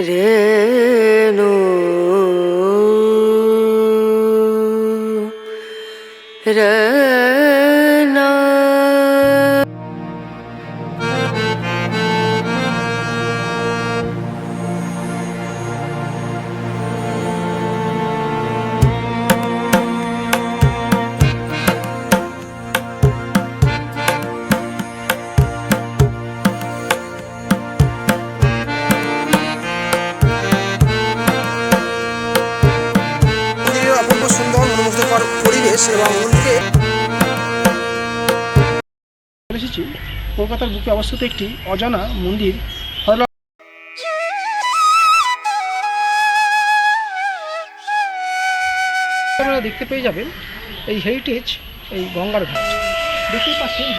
ਰੇਨੂ ਰੇ এসেছি। কলকাতার বুকে অবস্থিত একটি অজানা মন্দির আপনারা দেখতে পেয়ে যাবেন এই হেরিটেজ এই গঙ্গার ঘাট। দেখতে পাচ্ছেন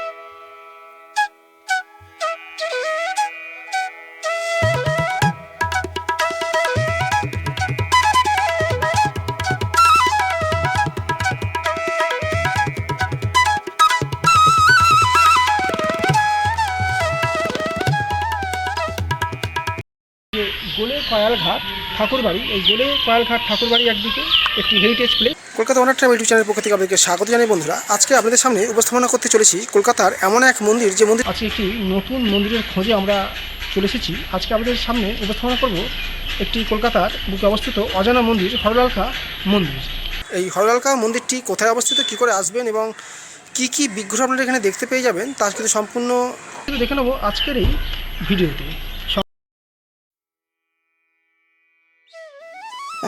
গোলে কয়াল ঘাট ঠাকুরবাড়ি। এই গোলে কয়াল ঘাট ঠাকুরবাড়ি একদিকে একটি হেরিটেজ প্লেস কলকাতা ওনার ট্রাভেল ইউটিউব চ্যানেল পক্ষ থেকে আপনাদেরকে স্বাগত জানাই বন্ধুরা। আজকে আপনাদের সামনে উপস্থাপনা করতে চলেছি কলকাতার এমন এক মন্দির যে মন্দির আজকে একটি নতুন মন্দিরের খোঁজে আমরা চলে এসেছি। আজকে আমাদের সামনে উপস্থাপনা করব একটি কলকাতার বুকে অবস্থিত অজানা মন্দির হরলালকা মন্দির। এই হরলালকা মন্দিরটি কোথায় অবস্থিত কি করে আসবেন এবং কি কি বিগ্রহ আপনারা এখানে দেখতে পেয়ে যাবেন তার কিন্তু সম্পূর্ণ দেখে নেব আজকের এই ভিডিওতে।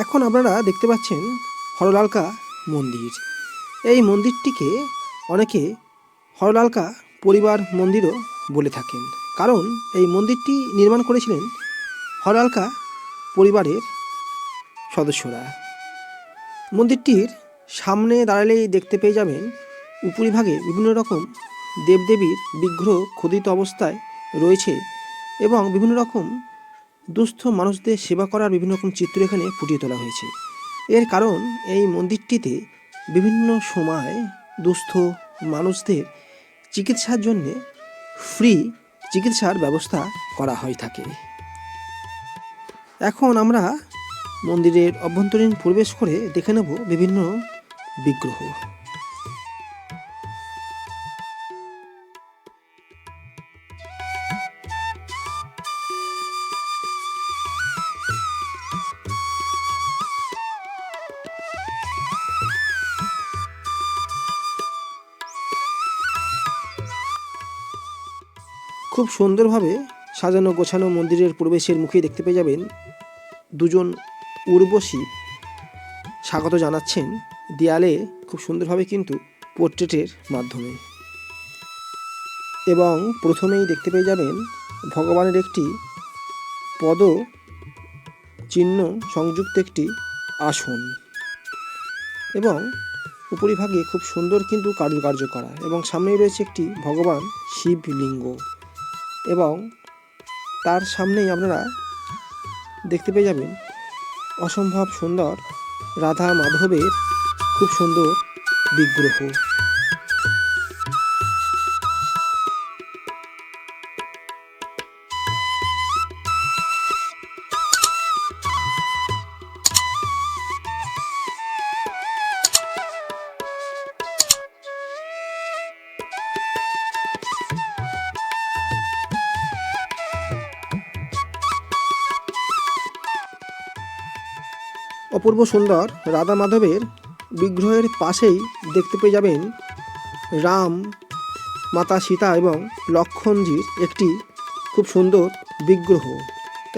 এখন আপনারা দেখতে পাচ্ছেন হরলালকা মন্দির। এই মন্দিরটিকে অনেকে হরলালকা পরিবার মন্দিরও বলে থাকেন। কারণ এই মন্দিরটি নির্মাণ করেছিলেন হরলালকা পরিবারের সদস্যরা। মন্দিরটির সামনে দাঁড়ালেই দেখতে পেয়ে যাবেন উপরিভাগে বিভিন্ন রকম দেবদেবীর বিগ্রহ খোদিত অবস্থায় রয়েছে এবং বিভিন্ন রকম দুস্থ মানুষদের সেবা করার বিভিন্ন রকম চিত্র এখানে ফুটিয়ে তোলা হয়েছে। এর কারণ এই মন্দিরটিতে বিভিন্ন সময় দুস্থ মানুষদের চিকিৎসার জন্য ফ্রি চিকিৎসার ব্যবস্থা করা হয়ে থাকে। এখন আমরা মন্দিরের অভ্যন্তরীণ প্রবেশ করে দেখে নেব বিভিন্ন বিগ্রহ। খুব সুন্দরভাবে সাজানো গোছানো মন্দিরের প্রবেশের মুখে দেখতে পেয়ে যাবেন দুজন উর্বশী। স্বাগত জানাচ্ছেন দেয়ালে খুব সুন্দরভাবে কিন্তু পোর্ট্রেটের মাধ্যমে। এবং প্রথমেই দেখতে পেয়ে যাবেন ভগবানের একটি পদ চিহ্ন সংযুক্ত একটি আসন। এবং উপরিভাগে খুব সুন্দর কিন্তু কারুকার্য করা এবং সামনেই রয়েছে একটি ভগবান শিবলিঙ্গ। এবং তার সামনেই আপনারা দেখতে পেয়ে যাবেন অসম্ভব সুন্দর রাধা মাধবের খুব সুন্দর বিগ্রহ। অপূর্ব সুন্দর রাধা মাধবের বিগ্রহের পাশেই দেখতে পেয়ে যাবেন রাম মাতা সীতা এবং লক্ষণজির একটি খুব সুন্দর বিগ্রহ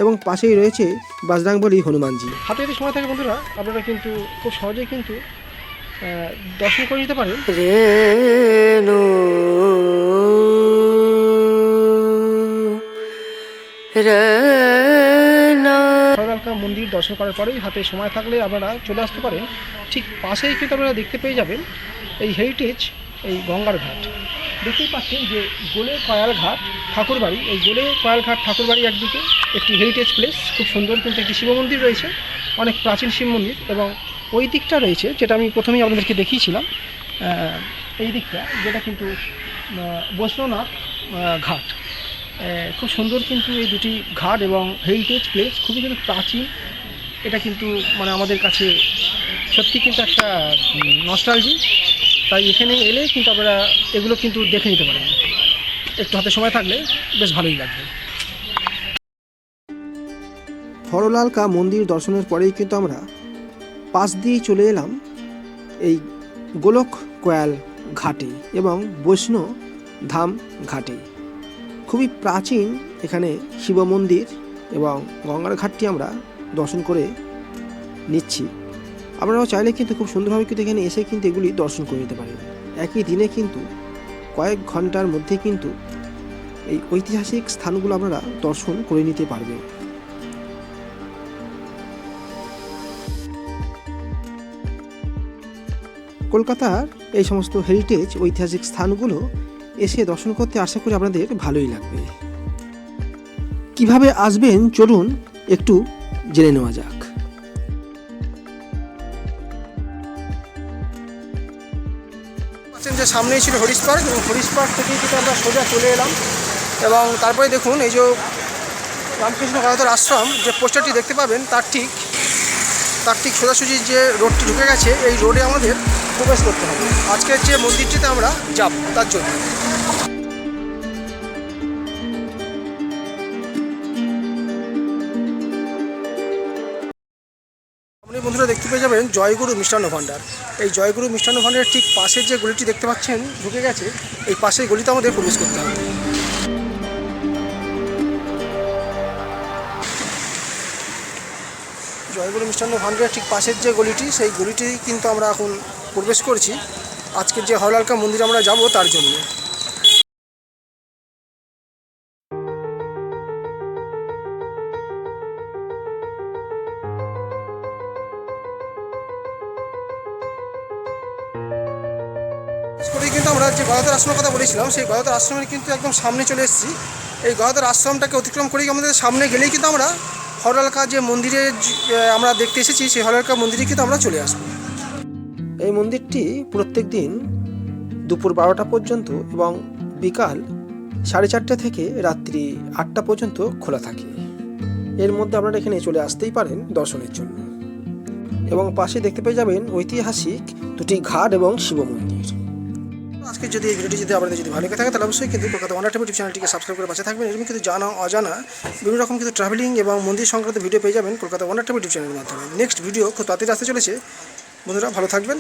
এবং পাশেই রয়েছে বাজরাংবলী হনুমানজি। হাতে যদি সময় থাকে বন্ধুরা আপনারা কিন্তু খুব সহজেই কিন্তু দর্শন করে নিতে পারেন। রেণু রেনা মন্দির দর্শন করার পরেই হাতে সময় থাকলে আপনারা চলে আসতে পারেন। ঠিক পাশেই কিন্তু আপনারা দেখতে পেয়ে যাবেন এই হেরিটেজ এই গঙ্গার ঘাট। দেখতেই পাচ্ছেন যে গোলে কয়াল ঘাট ঠাকুরবাড়ি। এই গোলে কয়াল ঘাট ঠাকুরবাড়ি একদিকে একটি হেরিটেজ প্লেস খুব সুন্দর কিন্তু একটি শিব মন্দির রয়েছে অনেক প্রাচীন শিব মন্দির এবং ওই দিকটা রয়েছে যেটা আমি প্রথমেই আপনাদেরকে দেখিয়েছিলাম। এই দিকটা যেটা কিন্তু আহ, বৈষ্ণবনাথ ঘাট। খুব সুন্দর কিন্তু এই দুটি ঘাট এবং হেরিটেজ প্লেস খুবই কিন্তু প্রাচীন। এটা কিন্তু মানে আমাদের কাছে সত্যি কিন্তু একটা নস্টালজি তাই এখানে এলে কিন্তু আপনারা এগুলো কিন্তু দেখে নিতে পারেন। একটু হাতে সময় থাকলে বেশ ভালোই লাগবে। হরলালকা মন্দির দর্শনের পরেই কিন্তু আমরা পাশ দিয়ে চলে এলাম এই গোলক কয়াল ঘাটে এবং বৈষ্ণব ধাম ঘাটে। খুবই প্রাচীন এখানে শিব মন্দির এবং গঙ্গার ঘাটটি আমরা দর্শন করে নিচ্ছি। আপনারাও চাইলে কিন্তু খুব সুন্দরভাবে কিন্তু এখানে এসে কিন্তু এগুলি দর্শন করে নিতে পারেন। একই দিনে কিন্তু কয়েক ঘণ্টার মধ্যে কিন্তু এই ঐতিহাসিক স্থানগুলো আপনারা দর্শন করে নিতে পারবেন। কলকাতার এই সমস্ত হেরিটেজ ঐতিহাসিক স্থানগুলো এসে দর্শন করতে আশা করি আপনাদের ভালোই লাগবে। কীভাবে আসবেন, চলুন একটু জেনে নেওয়া যাক। যে সামনেই ছিল হরিশ পার্ক এবং হরিশ পার্ক থেকেই কিন্তু আমরা সোজা চলে এলাম। এবং তারপরে দেখুন, এই যে রামকৃষ্ণ ভারতের আশ্রম, যে পোস্টারটি দেখতে পাবেন, তার ঠিক তার ঠিক সোজাসুজি যে রোডটি ঢুকে গেছে, এই রোডে আমাদের প্রবেশ করতে হবে। আজকের যে মন্দিরটিতে আমরা যাব, তার জন্য। বন্ধুরা দেখতে পেয়ে যাবেন জয়গুরু মিষ্টান্ন ভাণ্ডার। এই জয়গুরু মিষ্টান্ন ভাণ্ডারের ঠিক পাশের যে গলিটি দেখতে পাচ্ছেন, ঢুকে গেছে, এই পাশের গলিতে আমাদের প্রবেশ করতে হবে। জয়গুরু মিষ্টান্ন ভাণ্ডারের ঠিক পাশের যে গলিটি, সেই গলিটি কিন্তু আমরা এখন প্রবেশ করছি। আজকের যে হরলালকা মন্দির আমরা যাব তার জন্য। কিন্তু আমরা যে গদাধর আশ্রমের কথা বলেছিলাম, সেই গদাধর আশ্রমের কিন্তু একদম সামনে চলে এসেছি। এই গদাধর আশ্রমটাকে অতিক্রম করেই আমাদের সামনে গেলেই কিন্তু আমরা হরলালকা যে মন্দিরে আমরা দেখতে এসেছি, সেই হরলালকা মন্দিরে কিন্তু আমরা চলে আসব। এই মন্দিরটি প্রত্যেক দিন দুপুর বারোটা পর্যন্ত এবং বিকাল সাড়ে চারটে থেকে রাত্রি আটটা পর্যন্ত খোলা থাকে। এর মধ্যে আপনারা এখানে চলে আসতেই পারেন দর্শনের জন্য। এবং পাশে দেখতে পেয়ে যাবেন ঐতিহাসিক দুটি ঘাট এবং শিব মন্দির। আজকে যদি এই ভিডিওটি যদি আপনাদের যদি ভালো লেগে থাকে, তাহলে অবশ্যই কিন্তু কলকাতা ওয়ান ইউটিউব চ্যানেলটিকে সাবস্ক্রাইব করে পাশে থাকবেন। এরকম কিন্তু জানা, অজানা বিভিন্ন রকম কিন্তু ট্রাভেলিং এবং মন্দির সংক্রান্ত ভিডিও পেয়ে যাবেন কলকাতা ওয়ান ইউটিউব চ্যানেলের মাধ্যমে। নেক্সট ভিডিও খুব তাড়াতাড়ি আসতে চলেছে। বন্ধুরা ভালো থাকবেন।